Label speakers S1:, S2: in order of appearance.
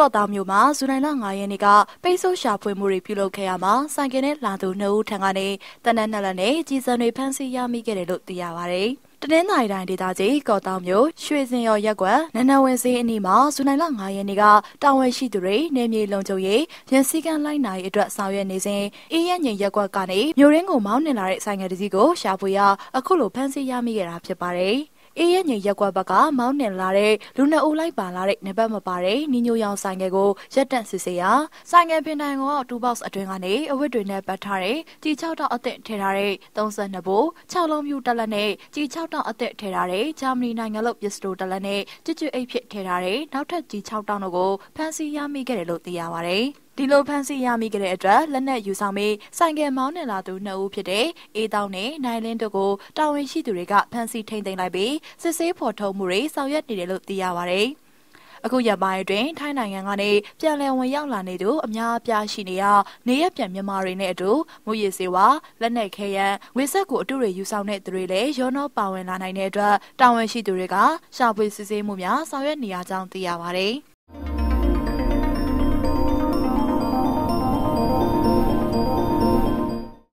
S1: ကော့တောင်မြို့မှာဇူလိုင်လ9ရက်နေ့ကပိတ်ဆို့ရှာဖွေမှုတွေပြုလုပ်ခဲ့ရမှာဆိုင်ကယ်နဲ့လာသူ2ဦးထံကနေတနက်နှစ်လက်နဲ့ကြီးစံတွေဖမ်းဆီးရမိခဲ့တယ်လို့သိရပါဗျ။တနင်္သာရီတိုင်းဒေသကြီးကော့တောင်မြို့ရွှေစင်ရော်ရက်ကွက်နနဝင်းစည်းအနီးမှာဇူလိုင်လ9ရက်နေ့ကတာဝန်ရှိသူတွေနေမြေလုံခြုံရေးရန်စည်းကမ်းလိုက်နာရေးအတွက်ဆောင်ရွက်နေစဉ်အေးရငိန်ရက်ကွက်ကနေမြို့ရင်းကိုမောင်းနှင်လာတဲ့ဆိုင်ကယ်တစ်စီးကိုရှာဖွေရအခုလိုဖမ်းဆီးရမိခဲ့တာဖြစ်ပါတယ်။ အေးရဲ့ညရက်ကွက်ဘက်ကမောင်းနှင်လာတဲ့လူနှစ်ဦးလိုက်ပါလာတဲ့နေဘက်မပါတဲ့နီညိုရောင်ဆိုင်ငယ်ကိုရက်တန့်စစ်ဆေးရာဆိုင်ငယ်ပင်တိုင်ကတူဘောက်စ်အတွင်းကနေအဝတ်တွေနဲ့ပတ်ထားတဲ့ကြီး6တောက်အသစ်ထည့်ထားတဲ့32ဘို့6လုံးပြူတက်လက်နဲ့ကြီး6တောက်အသစ်ထည့်ထားတဲ့ဂျာမနီနိုင်ငံလို့ပစ္စတိုတက်လက်နဲ့ကြွကြွအိတ်ဖြစ်ထည့်ထားတဲ့နောက်ထပ်ကြီး6တောက်တို့ကိုဖမ်းဆီးရမိခဲ့တယ်လို့သိရပါတယ်။ ဒီလိုဖမ်းဆီးရမိကြတဲ့အတွက်လက်နက်ယူဆောင်ပြီးဆိုင်ကယ်မောင်းနှင်လာသူနှစ်ဦးဖြစ်တဲ့အေးတောင်းနဲ့နိုင်လင်းတို့ကိုတာဝန်ရှိသူတွေကဖမ်းဆီးထိန်သိမ်းလိုက်ပြီးစစ်ဆေးဖော်ထုတ်မှုတွေဆောင်ရွက်နေတယ်လို့သိရပါဗျ။အခုရပိုင်းအတွင်းထိုင်းနိုင်ငံကနေပြန်လည်ဝင်ရောက်လာနေသူအများအပြားရှိနေရနေရပြန်မြန်မာတွေနဲ့အတူမူရည်စေဝါလက်နက်ခဲယံဝေဆက်ကိုအတူတွေယူဆောင်တဲ့သူတွေလည်းရောနှောပါဝင်လာနိုင်တဲ့အတွက်တာဝန်ရှိသူတွေကရှာဖွေစစ်ဆေးမှုများဆောင်ရွက်နေရကြောင်းသိရပါတယ်။